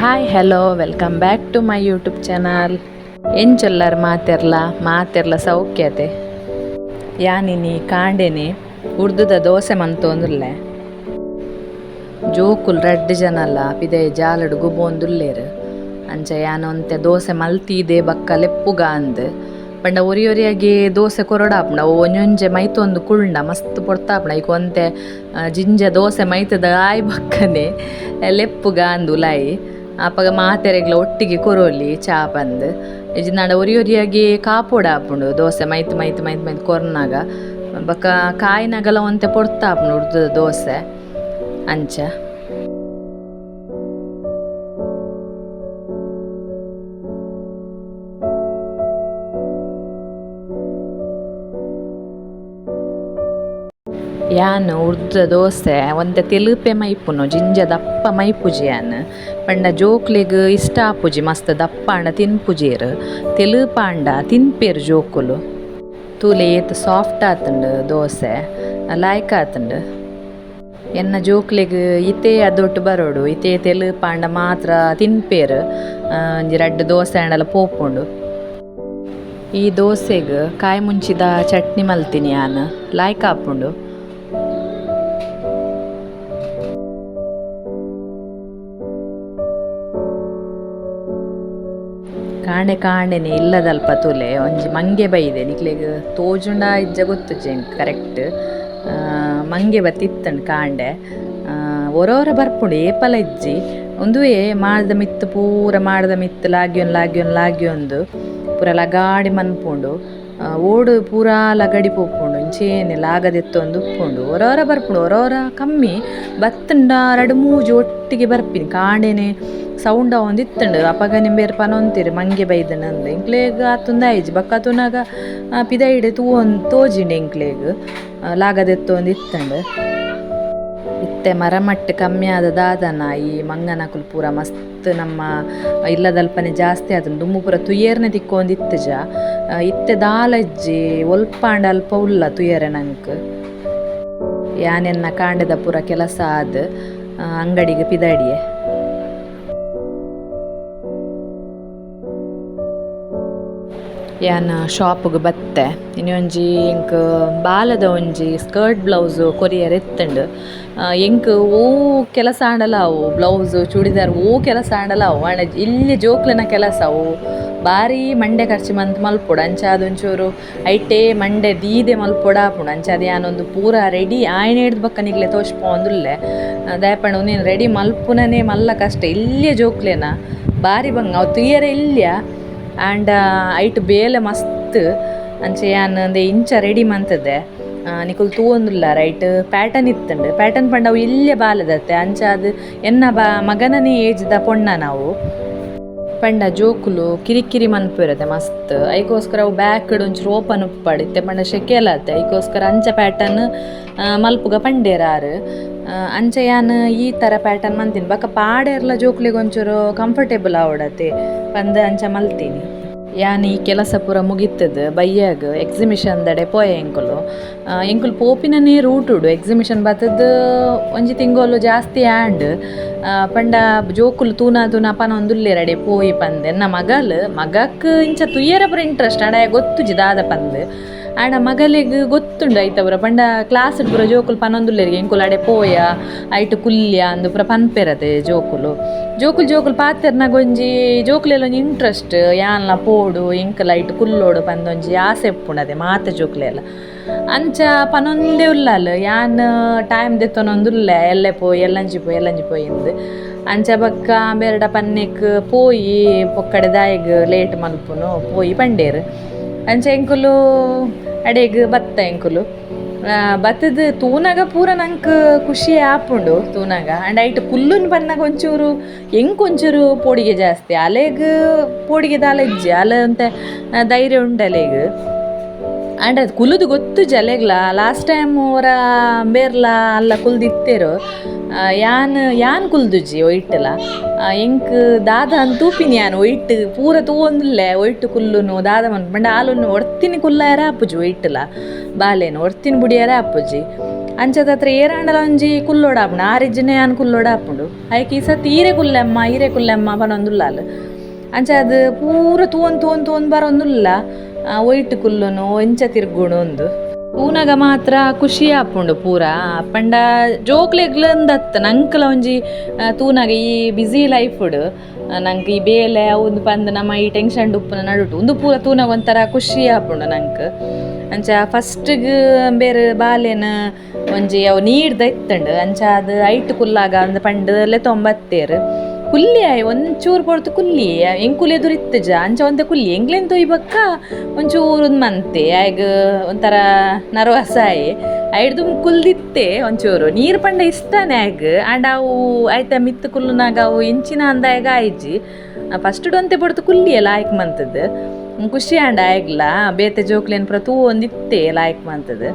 Hi hello welcome back to my YouTube channel ಎಂಚೊಲ್ಲರ್ ಮಾತೆರ್ಲ? ಮಾತೆರ್ಲ ಸೌಖ್ಯತೆ. ಯಾನಿನಿ ಕಾಂಡೆನಿ, ಉರ್ದುದ ದೋಸೆ ಮಂತೊಂದುಲ್ಲೆ. ಜೋಕುಲ್ ರಡ್ಡ್ ಜನಲ ಪಿದೆ ಜಾಲಡು ಗುಬೋಂದುಲ್ಲೇರು ಅಂಚ ಯಾನೊಂತೆ ದೋಸೆ ಮಲ್ತಿದೆ ಬಕ್ಕ ಲೆಪ್ಪುಗ ಅಂದ್. ಪಂಡ ಒರಿ ಒರಿಯಾಗಿ ದೋಸೆ ಕೊರಡಾಪುಂಡ ಅವು ಒಂಜೊಂಜೆ ಮೈತೊಂದು ಕುಳ್ಳ ಮಸ್ತ್ ಪೊಡ್ತಾಪುಂಡ ಈಗ ಒಂತೆ ಜಿಂಜ ದೋಸೆ ಮೈತದ ಆಯ್ ಬಕ್ಕನೆ, ಲೆಪ್ಪುಗ ಅಂದು ಉಲಾಯಿ ಆಪಗ ಮಾತೆರೆಗ್ಲ ಒಟ್ಟಿಗೆ ಕೊರೋಲಿ ಚಾ ಪಂದ್. ಇಜಿ ನಾಡ ಒರಿ ಒರಿಯಾಗಿ ಕಾಪೋಡ ಆಪುಂಡು, ದೋಸೆ ಮೈತ್ ಮೈತ್ ಮೈತ್ ಮೈತ್ ಕೊರ್ನಾಗ. ಬಕ್ಕ ಕಾಯಿನಾಗಲ ಒಂತೆ ಪೊಡ್ತಾಪುಂಡು ಉರ್ದು ದೋಸೆ, ಅಂಚ. ಯಾನ್ ಉರ್ದ ದೋಸೆ ಒಂದ ತೆಲುಪೆ ಮೈಪುನು ಜಿಂಜ ದಪ್ಪ ಮೈಪುಜಿ ಯಾನ್ ಪಂಡ ಜೋಕ್ಲೆಗ್ ಇಷ್ಟ ಆಪುಜಿ ಮಸ್ತ್ ದಪ್ಪ ತಿನ್ಪುಜೇರ್ ತೆಲು ಪಾಂಡ ತಿನ್ಪೇರ್ ಜೋಕುಲು. ತೂಲೆ ಏತ್ ಸಾಫ್ಟ್ ಆತುಂಡು ದೋಸೆ ಲಾಯ್ಕ್ ಆತುಂಡು. ಎನ್ನ ಜೋಕ್ಲೆಗ್ ಇತೆ ಅದೊಟ್ಟು ಬರೋಡು, ಇತೆ ತೆಲುಪಾಂಡ ಮಾತ್ರ ತಿನ್ಪೇರ್ ಒಂಜಿ ರಡ್ಡ್ ದೋಸೆ ಆಂಡಲ ಪೋಪುಂಡು. ಈ ದೋಸೆಗ್ ಕಾಯಿ ಮುಂಚಿದ ಚಟ್ನಿ ಮಲ್ತೀನಿ ಯಾನ್ ಲಾಯ್ಕ್ ಆಪುಂಡು. ಕಾಂಡೆ ಕಾಣೆನೆ ಇಲ್ಲದಲ್ಪ ತುಲೆ, ಒಂಜಿ ಮಂಗೆ ಬೈದೆ. ನಿಕ್ಲೆಗ್ ತೋಜುಂಡ ಇಜ್ಜ ಗೊತ್ತು ಜೇನ್ ಕರೆಕ್ಟ್ ಮಂಗೆ ಬತ್ತಿತ್ತಂಡು ಕಾಂಡೆ. ಒರೊರ ಬರ್ಪುಂಡು ಏಪಲ ಇಜ್ಜಿ. ಏ, ಮಾಡ್ದ ಮಿತ್ತು, ಪೂರ ಮಾಡ್ದ ಮಿತ್ತು ಲಾಗ್ಯೊಂದು ಲಾಗ್ಯೊಂದು ಲಾಗ್ಯೊಂದು. ಪೂರ ಲಗಾಡಿ ಮನ್ಪುಂಡು. ಓಡು ಪೂರ ಲಗಡಿ ಪೋಪುಂಡು ಆಗದಿತ್ತು ಲಾಗದೆತ್ತೊಂದು ಉಪ್ಪುಂಡು ಹೊರವರ ಬರ್ಪುಂಡು ಒರೊರ ಕಮ್ಮಿ, ಬತ್ತಂಡ ರಡು ಮೂಜಿ ಒಟ್ಟಿಗೆ ಬರ್ಪಿನಿ, ಕಾಂಡೆನೆ ಸೌಂಡ ಒಂದು ಇತ್ತಂಡು ಅಪಗ ಬೇರೆ ಪನೊಂತಿರು ಮಂಗೆ ಬೈದನಂದ ಇಂಕ್ಲೇಗ್ ಆತುಂದ ಐಜಿ, ಬಕ್ಕ ತುನಾಗ ಪಿದೈಡೆ ತೂ ಒಂದು ತೋಜಿಂಡು ಇಂಕ್ಲೇಗ್ ಲಾಗದೆತ್ತು ಒಂದು ಇತ್ತಂಡು ಇತ್ತೆ ಮರಮಟ್ಟು ಕಮ್ಮಿ ಆದ ದಾದನ, ಈ ಮಂಗನಕುಲು ಪೂರ ಮಸ್ತ್ ನಮ್ಮ ಇಲ್ಲದಲ್ಪನೆ ಜಾಸ್ತಿ ಆತುಂಡು. ದುಮ್ಮು ಪೂರ ತುಯೇರ್ನೆ ತಿಕ್ಕೊಂದಿತ್ತು ಜಾ. ಇತ್ತೆ ದಾಲಜ್ಜಿ ಒಲ್ಪಾಂಡ ಅಲ್ಪ ಉಲ್ಲ ತುಯರೆ ನಂಕ್. ಯಾನೆನ್ನ ಕಾಂಡದ ಪೂರ ಕೆಲಸ ಆದ ಅಂಗಡಿಗೆ ಪಿದಾಡಿಯೆ. ಯಾನ್ ಶಾಪ್ಗ್ ಬತ್ತೆ. ಇನ್ನೊಂಜಿ ಎಂಕ್ ಬಾಲದ ಒಂಜಿ ಸ್ಕರ್ಟ್, ಬ್ಲೌಸ್ ಕೊರಿಯರ್ ಎತ್ತಂಡು ಎಂಕ್ ಓ ಕೆಲಸ ಆಂಡಲ ಅವು. ಬ್ಲೌಸ್, ಚೂಡಿದಾರ್ ಓ ಕೆಲಸ ಆಂಡಲ ಅವು. ಆಂಡ ಇಲ್ಲಿ ಜೋಕ್ಲನ ಕೆಲಸ ಅವು. ಬಾರಿ ಮಂಡೆ ಖರ್ಚು ಮಂತ್ ಮಲ್ಪೊಡು. ಅಂಚ ಅದೊಂಚೂರು ಐಟೆ ಮಂಡೆ ದೀದೆ ಮಲ್ಪೊಡ ಆಪುಂಡು ಅಂಚ ಅದು ಯಾನೊಂದು ಪೂರ ರೆಡಿ ಆಯ್ನ ಹಿಡ್ದು ಬಕ್ಕ ನಿಗ್ಲೆ ತೋಚ್ಪೊಂದುಲ್ಲೆ ದಯಪಂಡ ನೀನು ರೆಡಿ ಮಲ್ಪುನನೇ ಮಲ್ಲ ಕಷ್ಟ. ಇಲ್ಲೇ ಜೋಕ್ಲೆನ. ಬಾರಿ ಬಂಗ. ಅವು ತುಯ್ಯರೆ ಇಲ್ಯ? ಆ್ಯಂಡ್ ಐಟ್ ಬೇಲೆ ಮಸ್ತ್. ಅಂಚೆ ಯಾನ್ ಇಂಚ ರೆಡಿ ಮಂತದೆ ನಿಕುಲ್ ತೂವೊಂದುಲ್ಲ ರೈಟ್ ಪ್ಯಾಟರ್ನ್ ಇತ್ತುಂಡು. ಪ್ಯಾಟರ್ನ್ ಪಂಡ ಅವು ಇಲ್ಲೇ ಬಾಲದತ್ತೆ. ಅಂಚ ಅದು ಎನ್ನ ಬಾ ಮಗನನೇ ಏಜ್ದ ಪೊಣ್ಣ ನಾವು. ಪಂಡ ಜೋಕುಲು ಕಿರಿಕಿರಿ ಮನ್ಪಿರತ್ತೆ ಮಸ್ತ್. ಐಕೋಸ್ಕರ ಅವು ಬ್ಯಾಕ್ ಒಂಚೂರು ಓಪನ್ ಉಪ್ಪಡಿತ್ತೆ ಪಂಡ ಶೆಕೆಲತ್ತೆ. ಐಕೋಸ್ಕರ ಅಂಚ ಪ್ಯಾಟರ್ನ್ ಮಲ್ಪುಗ ಪಂಡೇರಾರು ಅಂಚೆ ಯಾನ್ ಈ ಥರ ಪ್ಯಾಟರ್ನ್ ಮಂತೀನಿ ಬಕ್ಕ ಪಾಡೆರ್ಲ ಜೋಕ್ಲಿಗೆ ಒಂಚೂರು ಕಂಫರ್ಟೇಬಲ್ ಆವಡತೆ ಪಂದ ಅಂಚ ಮಲ್ತೀನಿ. ಯಾನ್ ಕೆಲಸ ಪೂರ ಮುಗಿತದ ಬಯ್ಯಾಗ ಎಕ್ಸಿಬಿಷನ್ ದಡೆ ಪೋಯ ಎಂಕುಲು. ಎಂಕುಲು ಪೋಪಿನನೇ ರೂಟುಡು ಎಕ್ಸಿಬಿಷನ್ ಬತ್ತದ ಒಂಜಿ ತಿಂಗೋಲು ಜಾಸ್ತಿ ಆ್ಯಂಡ್ ಪಂಡ ಜೋಕುಲು ತೂನ ತೂನ ಪನ ಒಂದುಲ್ಲೆ ಪೋಯಿ ಪಂದೆ. ನನ್ನ ಮಗಲ್, ಮಗಕ್ ಇಂಚ ತುಯ್ಯರ ಪೂರ ಇಂಟ್ರೆಸ್ಟ್ ಅಡಾಯ ಗೊತ್ತುಜಿ ದಾದ ಪಂದ್. ಆಂಡ ಮಗಲೆಗ್ ಗೊತ್ತುಂಡು ಐತವ್ರ? ಪಂಡ ಕ್ಲಾಸ್ ಪೂರ ಜೋಕುಲು ಪನೊಂದುಲ್ಲೆರಿಗೆ ಎಂಕುಲು ಅಡೆ ಪೋಯ ಐಟ್ ಕುಲ್ಯ ಅಂದು ಪೂರ ಪನ್ಪೆರತೆ ಜೋಕುಲು. ಜೋಕುಲು ಜೋಕುಲು ಪಾತೆರ್ನಾಗ ಒಂಜಿ ಜೋಕುಲೆಲ್ಲ ಒಂಜಿ ಇಂಟ್ರೆಸ್ಟ್ ಯಾನ್ಲ ಪೋಡು, ಎಂಕಲ ಐಟ್ ಕುಲ್ಲೋಡು ಪಂದೊಂಜಿ ಆಸೆ ಉಪ್ಪುಂಡದೆ ಮಾತೆ ಜೋಕುಲೆಲ್ಲ. ಅಂಚ ಪನೊಂದೇ ಉಲ್ಲಲ್ ಯಾನ್ ಟೈಮ್ ದೆತ್ತೊನೊಂದುಲ್ಲ, ಎಲ್ಲೆ ಪೋಯಿ, ಎಲ್ಲಂಜಿ ಪೋಯಿ ಎಲ್ಲಂಜಿ ಪೋಯಿ ಅಂಚ ಬಕ್ಕ ಬೆರಡ ಪನ್ನೆಕ್ ಪೋಯಿ, ಪೊಕ್ಕಡೆ ದಾಯಿಗ್ ಲೇಟ್ ಮಲ್ಪುನು ಪೋಯಿ ಪಂಡೇರ್. ಅಂಚ ಎಂಕುಲು ಅಡೆಗ್ ಬತ್ತ ಎಂಕುಲು ಬತ್ತದ ತೂನಾಗ ಪೂರ ನಂಕ್ ಖುಷಿ ಆಪುಂಡು, ತೂನಾಗ. ಅಂಡ್ ಐಟ್ ಕುಲ್ಲುನ್ ಬನ್ನಾಗ ಒಂಚೂರು ಎಂಕ್ ಒಂಚೂರು ಪೋಡಿಗೆ ಜಾಸ್ತಿ. ಅಲೆಗ್ ಪೋಡಿಗೆ ದಾಲ ಇಜ್ಜಿ, ಅಲೆ ಅಂತ ಧೈರ್ಯ ಉಂಡು ಅಲೆಗ್. ಅಂಡ್ ಅದು ಕುಲುದು ಗೊತ್ತು ಜಲೆಗ್ಲ. ಲಾಸ್ಟ್ ಟೈಮ್ ಅವರ ಬೇರ್ಲ ಅಲ್ಲ ಕುಲ್ದಿತ್ತೇರು. ಯಾನ್ ಯಾನ್ ಕುಲ್ದುಜಿ ಒಯ್ಟಲ ಎಂಕ್ ದಾದ ಅಂತೂಪಿನಿ ಯಾನ್ ಒಯ್ಟ್, ಪೂರ ತೂವೊಂದುಲ್ಲೆ ಒಯ್ಟ್ ಕುಲ್ಲುನು ದಾದ ಮನ್ ಪಂಡ ಆಲುನು ಒಡ್ತಿನಿ ಕುಲ್ಲಾಯರ ಅಪ್ಪುಜಿ ಒಯ್ಟಲ, ಬಾಲೇನು. ಒಡ್ತಿನಿ ಬುಡಿಯಾರ ಅಪ್ಪುಜಿ ಅಂಚದ ಹತ್ರ ಏರಾಂಡಲ ಒಂಜಿ ಕುಲ್ಲೋಡಾಪುಂಡು ಆರಿಜ್ಜನೆ ಯಾನ್ ಕುಲ್ಲೋಡಾಪುಂಡು ಐಕ್ ಈ ಸತಿ ಈರೆ ಕುಲ್ಲಮ್ಮ ಈರೆ ಕುಲ್ಲೆಮ್ಮ ಪನೊಂದುಲ್ಲಾಲ್ ಅಂಚ ಅದು ಪೂರ ತೂವನ್ ತೂವನ್ ತೂವನ್ ಬರೊಂದುಲ್ಲ ಒಯ್ಟ್ ಕುಲ್ಲುನು, ಎಂಚ ತಿರ್ಗುಣು ಒಂದು. ತೂನಗ ಮಾತ್ರ ಖುಷಿ ಆಪುಂಡು ಪೂರ. ಪಂಡ ಜೋಕ್ಲೆಗ್ಲಂದತ್ತ ನಂಕಲ ಒಂಜಿ ತೂನಾಗ ಈ ಬ್ಯುಸಿ ಲೈಫುಡು ನಂಗೆ ಈ ಬೇಲೆ ಒಂದು ಪಂದ್ ನಮ್ಮ ಈ ಟೆನ್ಷನ್ ಉಪ್ಪುನ ನಡುಟು. ಒಂದು ಪೂರ ತೂನಗ ಒಂಥರ ಖುಷಿ ಆಪುಂಡು ನಂಗೆ ಅಂಚ ಫಸ್ಟ್ಗ್ ಬೇರೆ ಬಾಲೆನ ಒಂಜಿ ಅವು ನೀರ್ದ ಇತ್ತಂಡು. ಅಂಚ ಅದು ಐಟ್ ಕುಲ್ಲಾಗ ಒಂದು ಪಂಡದಲ್ಲೇ ತೊಂಬತ್ತೇರು. ಕುಲ್ಲಿ ಆಯ್ ಒಂಚೂರು ಪೊಡ್ತು ಕುಲ್ಲಿ ಎದುರು ಇತ್ತಜ ಅಂಚ ಒಂತೆ ಕುಲ್ಲಿ ಎಂಗ್ಲೆನ್ ತೊಯ್ಬಕ್ಕ, ಒಂಚೂರು ಮಂತೆ, ಆಯ್ಗ ಒಂಥರ ನರ್ವಸ್ ಆಯ್ ಐಡ್ದು ಕುಲ್ದಿತ್ತೆ ಒಂಚೂರು, ನೀರು ಪಂಡ ಇಷ್ಟನೇ ಆಗ ಆಂಡ ಅವು ಆಯ್ತ ಮಿತ್ತು ಕುಲ್ಲುನಾಗ ಅವು ಇಂಚಿನ ಅಂದಾಯಗ ಆಯ್ಜಿ. ಫಸ್ಟ್ ಡೊಂತೆ ಪೊಡ್ತು ಕುಲ್ಲಿ ಲಾಯ್ಕ್ ಮಂತದ್ದು ಖುಷಿ ಆಂಡ ಆಯ್ಗ್ಲ, ಬೇತೆ ಜೋಕ್ಲೇನ್ ಪ್ರತೂ ಒಂದಿತ್ತೆ ಲಾಯ್ಕ್ ಮಂತದ್ದು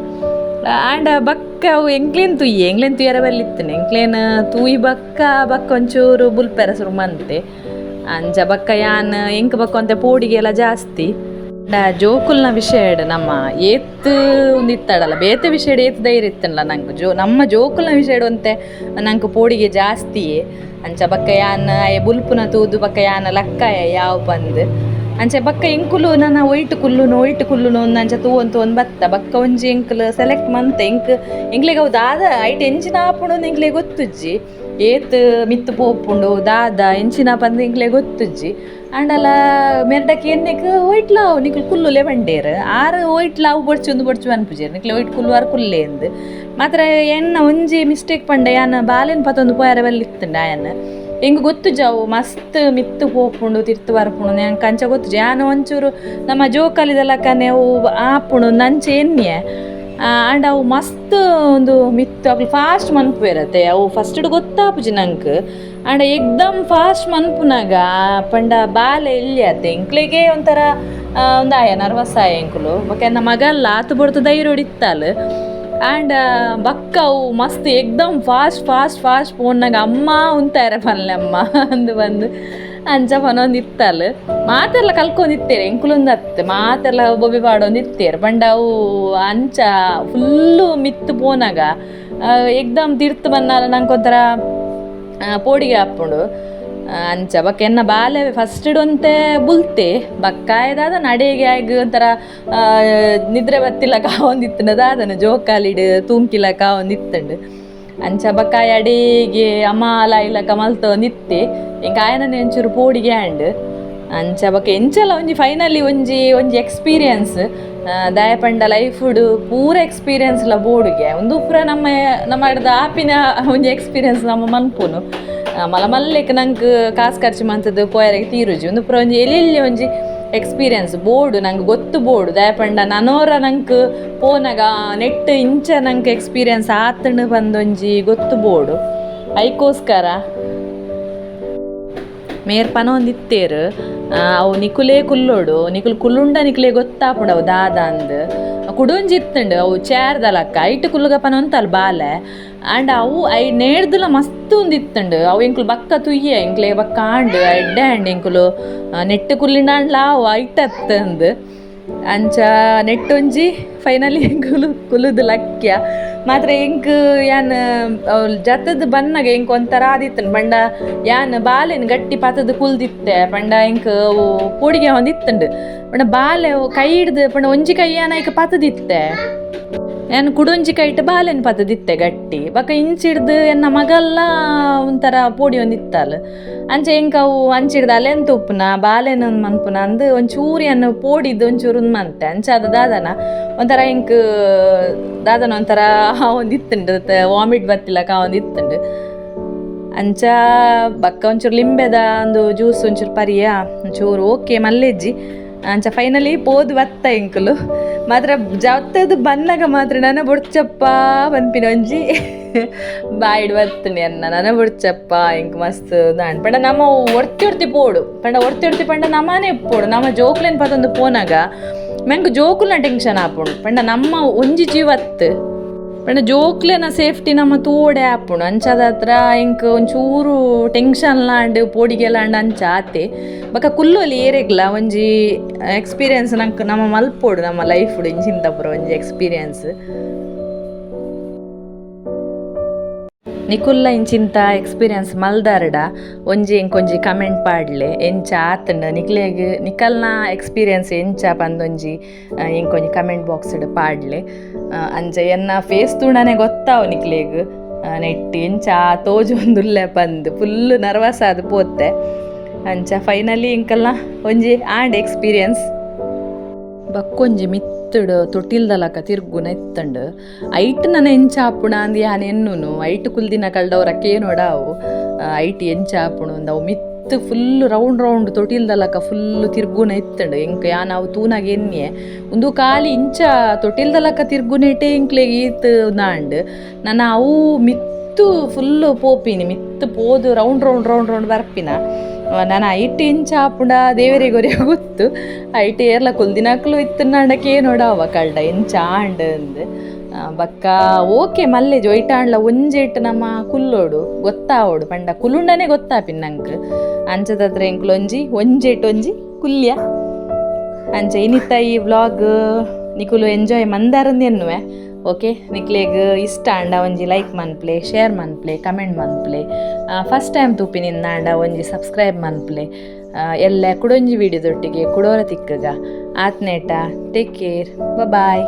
ಆಂಡ ಬಕ್ಕ ಅವು ಎಂಕ್ಲೇನ್ ತುಯ್ಯಿ ಎಂಕ್ಲೇನ್ ತುಯ್ಯರ ಬಲ್ಲಿತ್ತನೆ ಎಂಕ್ಲೇನ್ ತೂಯಿ ಬಕ್ಕ ಬಕ್ಕ ಒಂಚೂರು ಬುಲ್ಪೆರ ಸುರು ಮಂತೆ. ಅಂಜ ಬಕ್ಕ ಯಾನ್, ಎಂಕ್ ಬಕ್ಕ ಅಂತ ಪೋಡಿಗೆ ಎಲ್ಲ ಜಾಸ್ತಿ ಜೋಕುಲ್ನ ವಿಷಯ ನಮ್ಮ ಏತ್ ಒಂದಿತ್ತಡಲ್ಲ ಬೇತೆ ವಿಷಯ ಏತ್ ಧೈರ್ಯ ಇತ್ತಲ್ಲ ನಂಗೆ ಜೋ, ನಮ್ಮ ಜೋಕುಲ್ನ ವಿಷಯ ಒಂತೆ, ನಂಗೆ ಪೋಡಿಗೆ ಜಾಸ್ತಿಯೇ. ಅಂಚ ಬಕ್ಕ ಯಾನ್ ಬುಲ್ಪುನ ತೂದು ಬಕ್ಕ ಯಾನ, ಲಕ್ಕಾಯ ಯಾವ ಬಂದ್ ಅಂಚೆ ಬಕ್ಕ ಎಂಕುಲು ನನ್ನ ವೈಟ್ ಕುಲ್ಲುನು ಒಯ್ಟು ಕುಲ್ಲುನು ಅಂಚೆ ತೂ ಅಂತ ಬತ್ತ. ಬಕ್ಕ ಒಂಜಿ ಎಂಕುಲು ಸೆಲೆಕ್ಟ್ ಮಂತ ಎಂಕ್ ಎಂಕ್ಲೆಗ್ ಅವು ದಾದ, ಐಟ್ ಎಂಚಿನ ಆಪುಂಡು ಎಂಕ್ಲೆ ಗೊತ್ತುಜ್ಜಿ. ಏತ್ ಮಿತ್ತು ಪೋಪುಂಡು, ದಾದ ಎಂಚಿನ ಪಂದ್ ಎಂಕ್ಲೆ ಗೊತ್ತುಜ್ಜಿ. ಅಂಡಲ ಮೆರ್ಡಕ್ಕೆ ಎನ್ನೆಕ್ ಒಯ್ಟ್ ಲಾವ್, ನಿಕ್ಲು ಕುಲ್ಲುಲೆ ಬಂಡೇರ್ ಆರು ಒಯ್ಟ್ ಲಾವ್ ಬೊಡ್ಚು ಒಂದು ಬೊಡ್ಚು ಅನ್ಪುಜೇರ್ ನಿಕ್ಲೆ ಒಯ್ಟ್ ಕುಲ್ಲು ಆರು ಕುಲ್ಲೆ ಎಂದು ಮಾತ್ರ ಎನ್ನ ಒಂಜಿ ಮಿಸ್ಟೇಕ್ ಪಂಡ, ಯಾನ ಬಾಲೆನ್ ಪತ್ತೊಂದು ಪೋಯರ ಬಲ್ಲಿತ್ತಂಡ ಆಯನ ಹೆಂಗೆ ಗೊತ್ತು ಜಾವು, ಮಸ್ತ್ ಮಿತ್ತು ಹೋಪುಂಡು ತಿರ್ತು ಬರ್ಪುಣು ನಂಗೆ ಕಂಚ ಗೊತ್ತು ಯಾನು ಒಂಚೂರು ನಮ್ಮ ಜೋಕಾಲಿದೆಲ್ಲ ಕನೆ ಅವು ಆಪುಂಡು ನಂಚೆ ಎನ್ನೆ ಆಂಡ್ ಅವು ಮಸ್ತ್ ಒಂದು ಮಿತ್ತು ಅವು ಫಾಸ್ಟ್ ಮನ್ಪು ಇರತ್ತೆ. ಅವು ಫಸ್ಟ್ ಗೊತ್ತಾಪುಜಿ ನಂಗೆ. ಆಂಡ ಎಕ್ದಮ್ ಫಾಸ್ಟ್ ಮನ್ಪುನಾಗ ಪಂಡ ಬಾಲೆ ಇಲ್ಲಿ ಅತ್ತೆ. ಎಂಕ್ಲೆಗೆ ಒಂಥರ ಒಂದು ಆಯ, ನರ್ವಸ್ ಆಯ ಎಂಕುಲು ಮಗಲ್ಲ, ಆತು ಬಡ್ತು ಧೈರ್ಯ ಆ್ಯಂಡ್ ಬಕ್ಕ ಅವು ಮಸ್ತ್, ಎಕ್ದಮ್ ಫಾಸ್ಟ್ ಫಾಸ್ಟ್ ಫಾಸ್ಟ್ ಫೋನ್ನಾಗ ಅಮ್ಮ ಉಂತಾರೆ ಪನ್ಲೆ ಅಮ್ಮ. ಅಂದು ಬಂದು ಅಂಚ ಪನೊಂದು ಇತ್ತಲ್ಲ. ಮಾತೆಲ್ಲ ಕಲ್ಕೊಂಡಿತ್ತೇರೆ ಎಂಕುಲೊಂದು ಅತ್ತೆ? ಮಾತೆಲ್ಲ ಬೊಬ್ಬೆ ಪಾಡೊಂದು ಇತ್ತೇರು. ಬಂಡ ಅವು ಅಂಚ ಫುಲ್ಲು ಮಿತ್ತು ಪೋನಾಗ ಎಕ್ದಮ್ ತಿರ್ತು ಬಂದಾಲ ನಂಗೆ ಒಂಥರ ಪೋಡಿಗೆ ಹಾಕ್ಕೊಂಡು. ಅಂಚ. ಬಕ್ಕ ಎನ್ನ ಬಾಲೆ ಫಸ್ಟ್ ಒಂತೆ ಬುಲ್ತೆ. ಬಕ್ಕಾಯದಾದ ನಡೆಗೆ ಆಗ ಒಂಥರ ನಿದ್ರೆ ಬತ್ತಿಲ್ಲ ಕಾವೊಂದಿತ್ತಂಡು ದಾದನ ಜೋಕಾಲಿಡ್ ತೂಂಕಿಲ ಕಾವೊಂದಿತ್ತಂಡು. ಅಂಚ ಬಕ್ಕಾಯ ಅಡಿಗೆ, ಅಮಾಲ ಇಲ್ಲ ಕಮಲ್ತ ನಿತ್ತೆ. ಎಂಕ ಆಯನನೆ ಒಂಚೂರು ಪೋಡಿಗೆ ಆಂಡ್. ಅಂಚ ಬಕ್ಕ ಎಂಚಲ ಒಂಜಿ ಫೈನಲಿ ಒಂಜಿ ಒಂಜಿ ಎಕ್ಸ್ಪೀರಿಯನ್ಸ್ ದಯಪಂಡ ಲೈಫುಡ್ ಪೂರ ಎಕ್ಸ್ಪೀರಿಯನ್ಸ್ಲ ಬೋಡುಗೆ ಒಂದು ಪೂರ ನಮ್ಮ ನಮ್ಮ ಆಪಿನ ಒಂಜಿ ಎಕ್ಸ್ಪೀರಿಯನ್ಸ್ ನಮ್ಮ ಮನ್ಪುನು. ಆ, ಮಲ ಮಲ್ಲೆಕ್ ನಂಗೆ ಕಾಸು ಖರ್ಚು ಮಂತದ್ದು ಪೋಯರೆಗೆ ತೀರುಜಿ. ಒಂದು ಪುರ ಒಂಜಿ ಎಲ್ಲಿ ಎಲ್ಲಿ ಒಂಜಿ ಎಕ್ಸ್ಪೀರಿಯನ್ಸ್ ಬೋರ್ಡು ನಂಗೆ ಗೊತ್ತು ಬೋರ್ಡು. ದಯಪಂಡ ನನೋರ ನಂಗೆ ಪೋನಾಗ ನೆಟ್ ಇಂಚ ನಂಗೆ ಎಕ್ಸ್ಪೀರಿಯನ್ಸ್ ಆತಂಡು ಬಂದೊಂಜಿ ಗೊತ್ತು ಬೋರ್ಡು. ಐಕೋಸ್ಕರ ಮೇರ್ ಪನ ಒಂದು ಇತ್ತೇರು. ಆ, ಅವು ನಿಕುಲೇ ಕುಲ್ಲೋಡು. ನಿಕುಲ್ ಕುಲ್ಲುಂಡ ನಿಕ್ಲೆ ಗೊತ್ತಾಪುಂಡು ಅವು ದಾದ ಅಂದ್ ಕುಡೊಂಜಿ ಇತ್ತಂಡು ಅವು ಚೇರ್ದಲಕ್ಕ. ಐಟ್ ಕುಲ್ಲುಗಪ್ಪನ ಪನ ಒಂತಲ್ ಬಾಲೆ. ಆಂಡ್ ಅವು, ಐ ನೇಡ್ದಲ ಮಸ್ತ್ ಒಂದು ಅವು ಎಂಕುಲು ಬಕ್ಕ ತುಯ್ಯ, ಎಂಕ್ಲೆ ಬಕ್ಕ ಆಂಡ್ ಎಡ್ಡೆ ಆಂಡ್ ಎಂಕುಲು ನೆಟ್ಟು ಕುಲ್ಲಿನಾಂಡ್ಲ ಅವು ಐಟತ್ತಂದು ಅಂಚ ನೆಟ್ಟೊಂಜಿ ಫೈನಲಿ ಕುಲು, ಕುಲುದು ಲಕ್ಯ. ಮಾತ್ರ ಎಂಕ್ ಯಾನ್ ಜತದ ಬನ್ನಗ ಎಂಕ್ ಒಂಥರ ಆದಿತ್ತನ್ ಪಂಡ ಯಾನ್ ಬಾಲೆನ್ ಗಟ್ಟಿ ಪಾತದ ಕುಲ್ದಿತ್ತೆ. ಪಂಡ ಎಂಕ್ ಕೂಡಿಗೆ ಪೋಡಿಗೆ ಹೊಂದಿತ್ತಂಡು ಪಂಡ ಬಾಲೆ ಕೈ ಹಿಡ್ದು, ಪಂಡ ಒಂಜಿ ಕೈ ಯಾನ ಈಗ ಪತದಿತ್ತೆ. ಏನು ಕುಡುಂಜಿ ಕೈಟ್ ಬಾಲೆನ್ ಪತದಿತ್ತೆ ಗಟ್ಟಿ. ಬಕ ಇಂಚಿಡ್ದು ಎನ್ನ ಮಗಲ್ಲ ಒಂಥರ ಪೋಡಿ ಒಂದಿತ್ತಲ್ಲ. ಅಂಚೆ ಇಂಕ ಅವು ಅಂಚಿಡ್ದು ಅಲೆನ್ ಉಪ್ಪುನ, ಬಾಲೆನ ಮನ್ಪುನ ಅಂದು ಒಂಚೂರಿ ಎನ್ನು ಪೋಡಿದ್ದು ಒಂಚೂರು ಒಂದು ಮಂತೆ. ಅಂಚೆ ಅದು ದಾದನ ಒಂಥರ ಎಂಕ್ ದಾದನ ಒಂಥರ ಒಂದಿತ್ತುಂಡು ವಾಮಿಟ್ ಬರ್ತಿಲ್ಲಕ ಒಂದು ಇತ್ತುಂಡು ಅಂಚ ಬಕ್ಕ ಒಂಚೂರು ಲಿಂಬೆದ ಒಂದು ಜ್ಯೂಸ್ ಒಂಚೂರು ಪರಿಯ, ಒಂಚೂರು ಓಕೆ ಮಲ್ಲೆಜ್ಜಿ. ಅಂಚ ಫೈನಲಿ ಪೋದು ಬತ್ತ ಎಂಕುಲು ಮಾತ್ರ ಜವತ್ತದು ಬನ್ನಗ ಮಾತ್ರ ನನ್ನ ಬೊಡ್ಚಪ್ಪ ಪನ್ಪಿನ ಒಂಜಿ. ಬಾಯಿಡ್ ಬತ್ತನೆ ಅನ್ನ, ನನ್ನ ಬೊಡ್ಚಪ್ಪ ಎಂಕ್ ಮಸ್ತ್ ದಾಂಡ್ ಪಂಡ ನಮ್ಮ ಒರ್ತಿ ಒರ್ತಿ ಪೋಡು. ಪಂಡ ಒರ್ತಿ ಒರ್ತಿ ಪಂಡ ನಮ್ಮನೇ ಪೋಡು. ನಮ್ಮ ಜೋಕ್ಲೆನ್ ಪತ್ತೊಂದು ಪೋನಾಗ, ಮೆಂಗ್ ಜೋಕುಲ್ನ ಟೆನ್ಷನ್ ಆಪುಂಡು. ಪಂಡ ನಮ್ಮ ಒಂಜಿ ಜೀವತ್ ಪಂಡ ಜೋಕ್ಲೆನ ಸೇಫ್ಟಿ ನಮ್ಮ ತೋಡೆ ಆಪುಂಡು ಅಂಚಾದ ಹತ್ರ ಇಂಕ್ ಒಂಚೂರು ಟೆನ್ಷನ್ ಲಾಂಡ್, ಪೋಡಿಗೆ ಲಾಂಡ್ ಅಂಚ ಆತೆ. ಬಕ ಕುಲ್ಲೋಲಿ ಏರೆಗ್ಲ, ಒಂಜಿ ಎಕ್ಸ್ಪೀರಿಯನ್ಸ್ ನಂಗೆ ನಮ್ಮ ಮಲ್ಪೋಡು ನಮ್ಮ ಲೈಫ್ ಇಂಚಿಂದ ಪುರ ಒಂಜಿ ಎಕ್ಸ್ಪೀರಿಯನ್ಸ್ ನಿಕುಲ್ಲ ಇಂಚಿಂತ ಎಕ್ಸ್ಪೀರಿಯನ್ಸ್ ಮಲ್ದಾರ್ಡ. ಒಂಜಿ ಎಂಕೊಂಜಿ ಕಮೆಂಟ್ ಪಾಡ್ಲೆ, ಎಂಚ ಆತಂಡ. ನಿಕ್ಲೆಗ್, ನಿಕಲ್ನ ಎಕ್ಸ್ಪೀರಿಯನ್ಸ್ ಎಂಚ ಪಂದೊಂಜಿ ಎಂಕೊಂಜಿ ಕಮೆಂಟ್ ಬಾಕ್ಸ್ಡ್ ಪಾಡ್ಲೆ. ಅಂಚ ಎನ್ನ ಫೇಸ್ ತುಂಡನೆ ಗೊತ್ತಾವು ನಿಕ್ಲೆಗ್. ನೆಟ್ಟಿ ಎಂಚ ತೋಜು ಒಂದುಲ್ಲೆ ಪಂದ್ ಫುಲ್ ನರ್ವಸ್ ಆದ್ ಪೋತೆ ಅಂಚ ಫೈನಲಿ ಇಂಕಲ್ನ ಒಂಜಿ ಆಂಡ್ ಎಕ್ಸ್ಪೀರಿಯನ್ಸ್ ಬಕ್ಕೊಂಜಿ ಮಿತ್ತುಡು ತೊಟ್ಟಿಲ್ದಲಕ ತಿರ್ಗುನ ಎತ್ತಂಡ್ ಐಟ್ ನನ ಎಂಚ ಆಪುಣ ಅಂದ್ ಯಾನ್ ಎನ್ನುನು, ಐಟ್ ಕುಲ್ದಿನ ಕಳ್ದವ್ರಕ್ಕೆ ನೋಡಾವು. ಐಟ್ ಎಂಚ ಆಪುಣ ಅಂದ್ ಅವು ಮಿತ್ತು ಫುಲ್ ರೌಂಡ್ ರೌಂಡ್ ತೊಟ್ಟಿಲ್ದಲಕ ಫುಲ್ ತಿರ್ಗುನ ಎತ್ತಂಡ್ ಎಂಕ್ ಯಾ ನಾವು ತೂನಾಗ ಎನ್ನೆ ಒಂದು ಕಾಲಿ ಇಂಚ ತೊಟ್ಟಿಲ್ದಲಕ ತಿರ್ಗುನೇಟೆ ಎಂಕ್ಲೆಗ್ ಈತ್ ನಾಂಡ್. ನನ್ನ ಅವು ಮಿತ್ತು ಫುಲ್ಲು ಪೋಪಿನಿ, ಮಿತ್ತು ಪೋದು ರೌಂಡ್ ರೌಂಡ್ ರೌಂಡ್ ರೌಂಡ್ ಬರ್ಪಿನ. ನಾನು ಐಟಿ ಇಂಚ ಆಪುಂಡ ದೇವರೇ ಗೊರೆ ಗೊತ್ತು. ಎರ್ಲ ಏರ್ಲ ಕುಲ್ದಿನಕ್ಲು ಇತ್ತು ನಾಂಡಕ್ಕೆ ನೋಡವ ಕಳ್ಳ ಎಂಚ ಆಂಡ್ ಅಂದ್. ಬಕ್ಕ ಓಕೆ ಮಲ್ಲೆ ಜೊಯ್ಟಾಂಡ್ಲ ಒಂಜೇಟ್ ನಮ್ಮ ಕುಲ್ಲೋಡು ಗೊತ್ತಾವೋಡು ಪಂಡ ಕುಲುಂಡನೆ ಗೊತ್ತಾಪಿನ್ ನಂಕ್ ಅಂಚದತ್ರ ಎಂಕ್ಲೊಂಜಿ ಒಂಜೆಟ್ ಒಂಜಿ, ಕುಲ್ಯ. ಅಂಚ ಇನಿತ್ತ ಈ ವ್ಲಾಗ್, ನಿಕುಲು ಎಂಜಾಯ್ ಮಂದಾರಂದ್ ಎನ್ನುವೆ. ಓಕೆ ನಿಕ್ಲೆಗ್ ಇಷ್ಟ ಅಂಡ ಒಂಜಿ ಲೈಕ್ ಮನ್ಪ್ಲೆ ಶೇರ್ ಮನ್ಪ್ಲೆ ಕಮೆಂಟ್ ಮನ್ಪ್ಲೆ. ಫಸ್ಟ್ ಟೈಮ್ ತೂಪಿನಿಂದ ಅಂಡ ಒಂಜಿ ಸಬ್ಸ್ಕ್ರೈಬ್ ಮನ್ಪ್ಲೆ. ಎಲ್ಲ ಕುಡೊಂಜಿ ವಿಡಿಯೋದೊಟ್ಟಿಗೆ ಕುಡೋರ ತಿಕ್ಕಗ. ಆತ್ನೇಟ ಟೇಕ್ ಕೇರ್ ಬಾಯ್